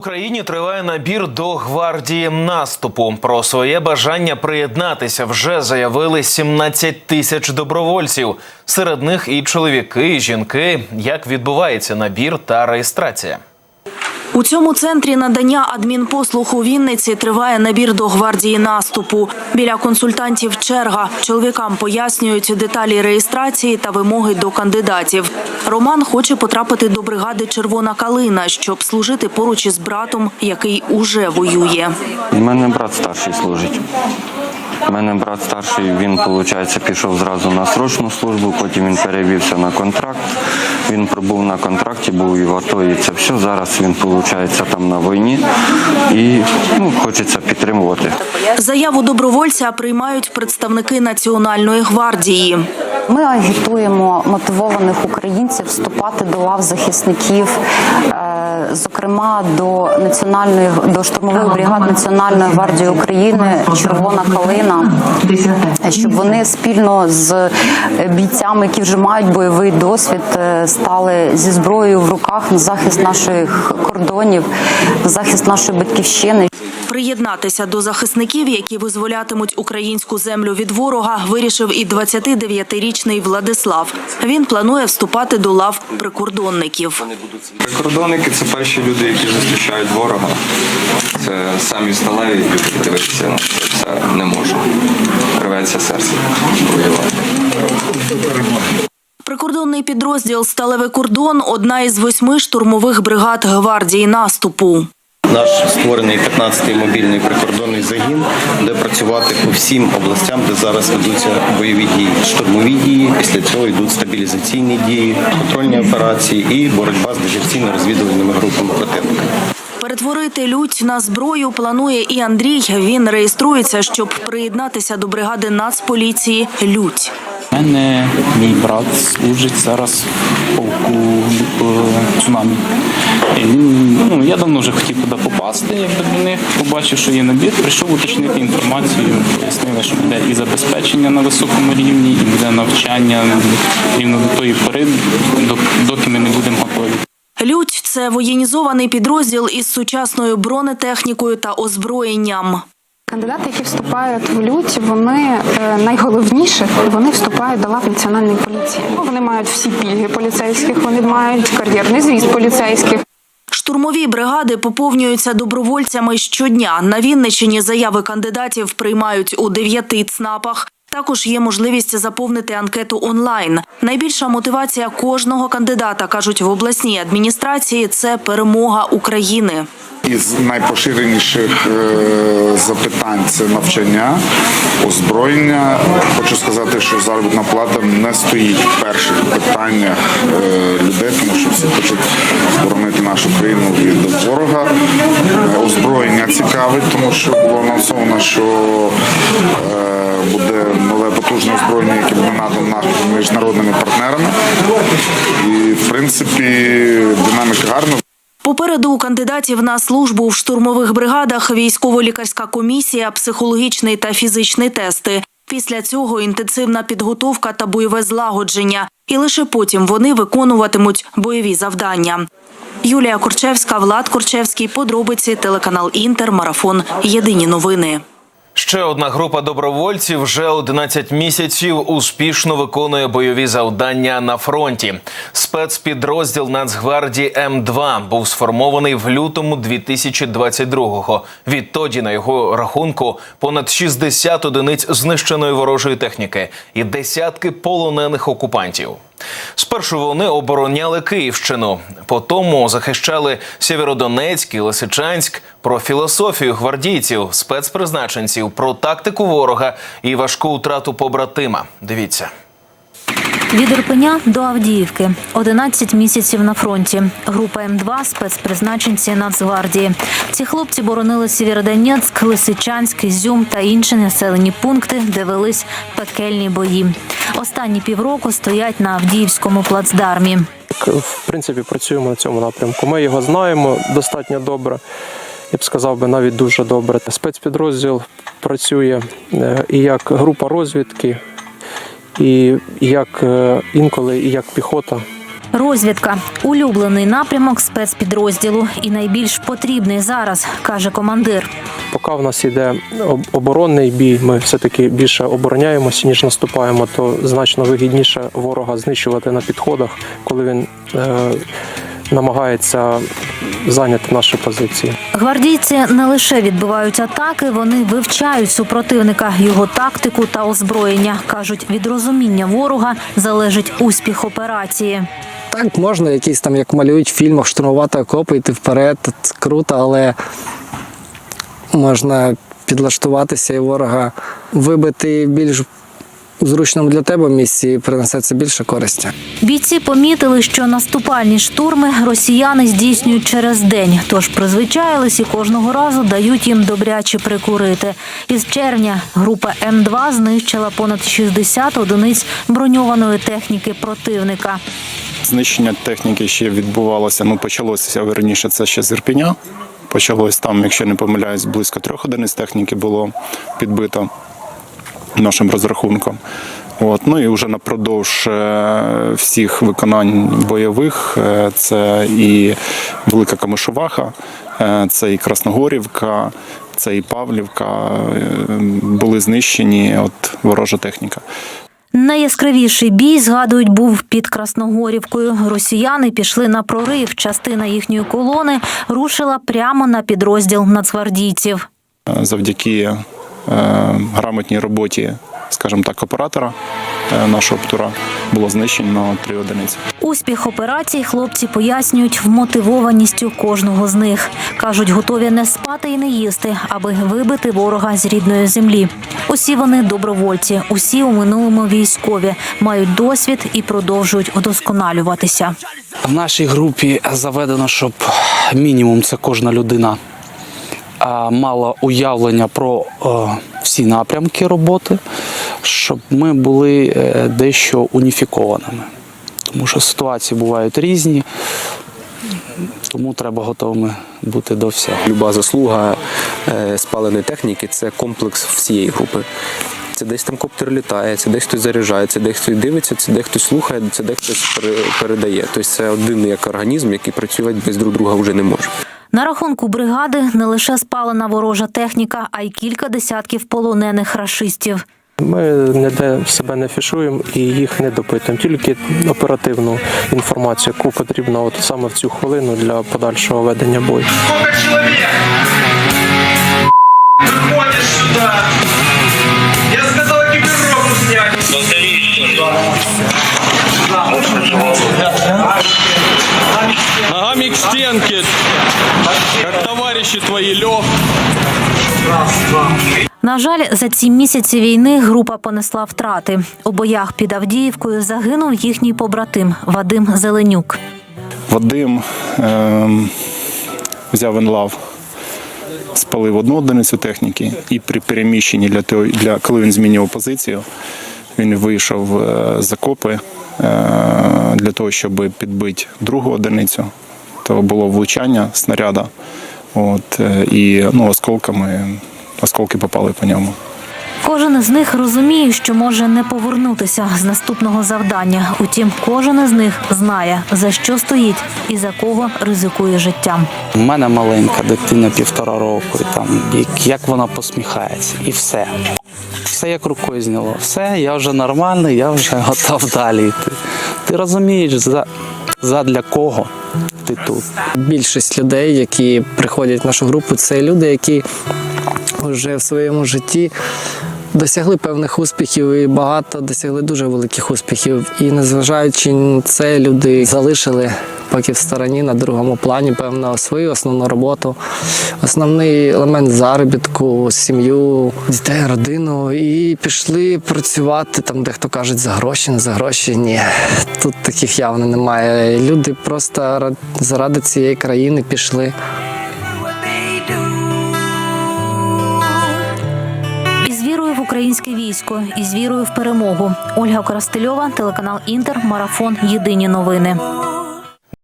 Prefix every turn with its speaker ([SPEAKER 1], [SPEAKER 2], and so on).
[SPEAKER 1] Україні триває набір до гвардії наступу. Про своє бажання приєднатися вже заявили 17 тисяч добровольців. Серед них і чоловіки, і жінки. Як відбувається набір та реєстрація?
[SPEAKER 2] У цьому центрі надання адмінпослуг у Вінниці триває набір до гвардії наступу. Біля консультантів черга. Чоловікам пояснюють деталі реєстрації та вимоги до кандидатів. Роман хоче потрапити до бригади Червона калина, щоб служити поруч із братом, який уже воює.
[SPEAKER 3] У мене брат старший служить. У мене брат старший, він, виходить, пішов зразу на срочну службу, потім він перевівся на контракт. Він пробув на контракті, був і в АТО, і це все. Зараз він, виходить, там на війні і ну, хочеться підтримувати.
[SPEAKER 2] Заяву добровольця приймають представники Національної гвардії.
[SPEAKER 4] Ми агітуємо мотивованих українців вступати до лав захисників, е, зокрема до національної до штурмових бригад Національної гвардії України Червона калина, щоб вони спільно з бійцями, які вже мають бойовий досвід, е, стали зі зброєю в руках на захист наших кордонів, на захист нашої батьківщини.
[SPEAKER 2] Приєднатися до захисників, які визволятимуть українську землю від ворога, вирішив і 29-річний Владислав. Він планує вступати до лав прикордонників.
[SPEAKER 5] Прикордонники це перші люди, які зустрічають ворога. Це самі сталеві люди, дивитися на все не можу. Рветься серце воювати.
[SPEAKER 2] Прикордонний підрозділ Сталевий кордон одна із восьми штурмових бригад гвардії наступу.
[SPEAKER 6] Наш створений 15-й мобільний прикордонний загін, де працювати по всім областям, де зараз ведуться бойові дії, штурмові дії. Після цього йдуть стабілізаційні дії, контрольні операції і боротьба з диверсійно-розвідувальними групами противника.
[SPEAKER 2] Перетворити лють на зброю планує і Андрій. Він реєструється, щоб приєднатися до бригади Нацполіції Лють.
[SPEAKER 7] Мене мій брат служить зараз в полку е, цунамі. І він, ну, я давно вже хотів туди попасти, якби до них побачив, що є набір, прийшов уточнити інформацію, пояснили, що буде і забезпечення на високому рівні, і буде навчання рівно до тої пори, доки ми не будемо готові.
[SPEAKER 2] Лють це воєнізований підрозділ із сучасною бронетехнікою та озброєнням.
[SPEAKER 8] Кандидати, які вступають в лють, вони е, найголовніше вони вступають до лав національної поліції. Вони мають всі пільги поліцейських, вони мають кар'єрний зріст поліцейських.
[SPEAKER 2] Штурмові бригади поповнюються добровольцями щодня. На Вінниччині заяви кандидатів приймають у дев'яти ЦНАПах. Також є можливість заповнити анкету онлайн. Найбільша мотивація кожного кандидата, кажуть в обласній адміністрації, це перемога України.
[SPEAKER 9] Із найпоширеніших е, запитань це навчання, озброєння. Хочу сказати, що заробітна плата не стоїть в перших питаннях е, людей, тому що всі хочуть боронити нашу країну від ворога. Е, Озброєння цікавить, тому що було анонсовано, що буде нове потужне озброєння, яке буде надано міжнародними партнерами. І в принципі динаміка гарна.
[SPEAKER 2] Попереду у кандидатів на службу в штурмових бригадах військово-лікарська комісія, психологічний та фізичний тести. Після цього інтенсивна підготовка та бойове злагодження. І лише потім вони виконуватимуть бойові завдання. Юлія Корчевська, Влад Корчевський, подробиці, телеканал Інтер, марафон. Єдині новини.
[SPEAKER 1] Ще одна група добровольців вже 11 місяців успішно виконує бойові завдання на фронті. Спецпідрозділ Нацгвардії М2 був сформований в лютому 2022-го. Відтоді на його рахунку понад 60 одиниць знищеної ворожої техніки і десятки полонених окупантів. Спершу вони обороняли Київщину, потім захищали Сєвєродонецьк і Лисичанськ про філософію гвардійців, спецпризначенців, про тактику ворога і важку втрату побратима. Дивіться.
[SPEAKER 10] Від Ірпеня до Авдіївки 11 місяців на фронті. Група М2 – спецпризначенці Нацгвардії. Ці хлопці боронили Сєвєродонецьк, Лисичанськ, Ізюм та інші населені пункти, де велись пекельні бої. Останні півроку стоять на Авдіївському плацдармі.
[SPEAKER 11] в принципі працюємо на цьому напрямку. Ми його знаємо достатньо добре. Я б сказав би навіть дуже добре. Спецпідрозділ працює е, і як група розвідки, і як е, інколи і як піхота.
[SPEAKER 10] Розвідка улюблений напрямок спецпідрозділу і найбільш потрібний зараз, каже командир.
[SPEAKER 11] Поки в нас іде об- оборонний бій, ми все-таки більше обороняємося, ніж наступаємо, то значно вигідніше ворога знищувати на підходах, коли він е, намагається зайняти наші позиції.
[SPEAKER 10] Гвардійці не лише відбивають атаки, вони вивчають супротивника, його тактику та озброєння. кажуть, від розуміння ворога залежить успіх операції.
[SPEAKER 12] Так, можна якісь там, як малюють в фільмах, штурмувати окопи, йти вперед, це круто, але можна підлаштуватися і ворога вибити в більш зручному для тебе місці і принесе це більше користі.
[SPEAKER 10] Бійці помітили, що наступальні штурми росіяни здійснюють через день, тож призвичаїлись і кожного разу дають їм добряче прикурити. Із червня група М2 знищила понад 60 одиниць броньованої техніки противника.
[SPEAKER 6] Знищення техніки ще відбувалося. Ну почалося верніше. Це ще з Ірпеня. Почалось там, якщо не помиляюсь, близько трьох одиниць техніки було підбито нашим розрахунком. От, ну і вже напродовж е, всіх виконань бойових е, це і Велика Камишуваха, е, це і Красногорівка, це і Павлівка. Були знищені от ворожа техніка.
[SPEAKER 10] Найяскравіший бій, згадують, був під Красногорівкою. Росіяни пішли на прорив. Частина їхньої колони рушила прямо на підрозділ нацгвардійців.
[SPEAKER 6] Завдяки грамотній роботі, скажімо так, оператора е, нашого птура було знищено три одиниці.
[SPEAKER 10] Успіх операцій хлопці пояснюють вмотивованістю кожного з них. кажуть, готові не спати і не їсти, аби вибити ворога з рідної землі. Усі вони добровольці, усі у минулому військові, мають досвід і продовжують удосконалюватися.
[SPEAKER 13] В нашій групі заведено, щоб мінімум це кожна людина мала уявлення про е, всі напрямки роботи, щоб ми були е, дещо уніфікованими. Тому що ситуації бувають різні, тому треба готовими бути до всього.
[SPEAKER 14] Люба заслуга е, спаленої техніки це комплекс всієї групи. Це десь там коптер літає, це десь хтось заряджає, це хтось дивиться, це десь хтось слухає, це десь хтось передає. Тобто це один як організм, який працювати без друг друга вже не може.
[SPEAKER 10] На рахунку бригади не лише спалена ворожа техніка, а й кілька десятків полонених рашистів.
[SPEAKER 11] Ми ніде себе не фішуємо і їх не допитуємо, тільки оперативну інформацію, яку потрібно от саме в цю хвилину для подальшого ведення бою.
[SPEAKER 15] Я сказал экипировку
[SPEAKER 7] Ногами к стенке, как товарищи твои, Лех.
[SPEAKER 10] На жаль, за ці місяці війни група понесла втрати. У боях під Авдіївкою загинув їхній побратим Вадим Зеленюк.
[SPEAKER 6] Вадим ем, взяв енлав, спалив одну одиницю техніки, і при переміщенні для того, для коли він змінював позицію, він вийшов е, з окопи е, для того, щоб підбити другу одиницю. То було влучання снаряда. От, е, і ну, осколками, осколки попали по ньому.
[SPEAKER 10] Кожен із них розуміє, що може не повернутися з наступного завдання. Утім, кожен із них знає за що стоїть і за кого ризикує життям.
[SPEAKER 13] У мене маленька дитина півтора року, і там як, як вона посміхається, і все. Все як рукою зняло. Все, я вже нормальний, я вже готов далі йти. Ти розумієш, за, задля кого ти тут.
[SPEAKER 12] Більшість людей, які приходять в нашу групу, це люди, які вже в своєму житті досягли певних успіхів і багато досягли дуже великих успіхів. І незважаючи на це, люди залишили поки в стороні на другому плані, певно, свою основну роботу, основний елемент заробітку, сім'ю, дітей, родину, і пішли працювати там, де хто кажуть, за гроші, не за гроші. Ні, тут таких явно немає. Люди просто ра- заради цієї країни пішли.
[SPEAKER 10] Українське військо, із вірою в перемогу. Ольга Коростельова, телеканал Інтер, марафон. Єдині новини.